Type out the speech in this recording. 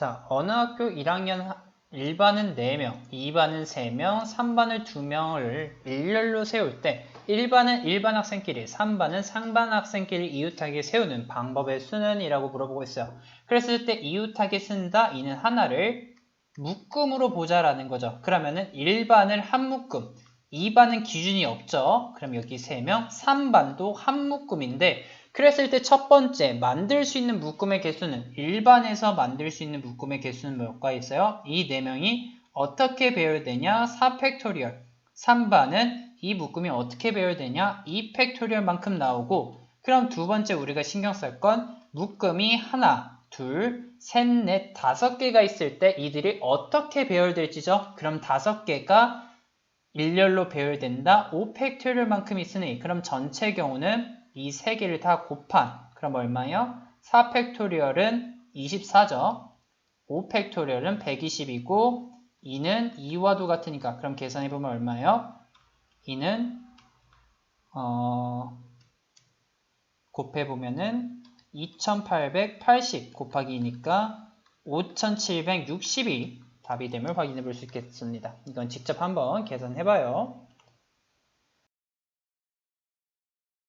자, 어느 학교 1학년 1반은 4명, 2반은 3명, 3반을 2명을 일렬로 세울 때 1반은 일반 학생끼리, 3반은 상반 학생끼리 이웃하게 세우는 방법의 수는 이라고 물어보고 있어요. 그랬을 때 이웃하게 쓴다, 이는 하나를 묶음으로 보자라는 거죠. 그러면은 1반을 한 묶음, 2반은 기준이 없죠. 그럼 여기 3명, 3반도 한 묶음인데 그랬을 때 첫 번째 만들 수 있는 묶음의 개수는 일반에서 만들 수 있는 묶음의 개수는 몇 가 있어요? 이네 명이 어떻게 배열되냐? 4 팩토리얼. 3반은 이 묶음이 어떻게 배열되냐? 2 팩토리얼만큼 나오고 그럼 두 번째 우리가 신경 쓸 건 묶음이 하나, 둘, 셋, 넷, 다섯 개가 있을 때 이들이 어떻게 배열될지죠? 그럼 다섯 개가 일렬로 배열된다. 5팩토리얼만큼 있으니 그럼 전체 경우는 이 세 개를 다 곱한 그럼 얼마요? 4팩토리얼은 24죠. 5팩토리얼은 120이고 2는 2와도 같으니까 그럼 계산해 보면 얼마예요? 2는 어, 곱해 보면은 2880 곱하기 2니까 5760이 답이 됨을 확인해 볼 수 있겠습니다. 이건 직접 한번 계산해 봐요.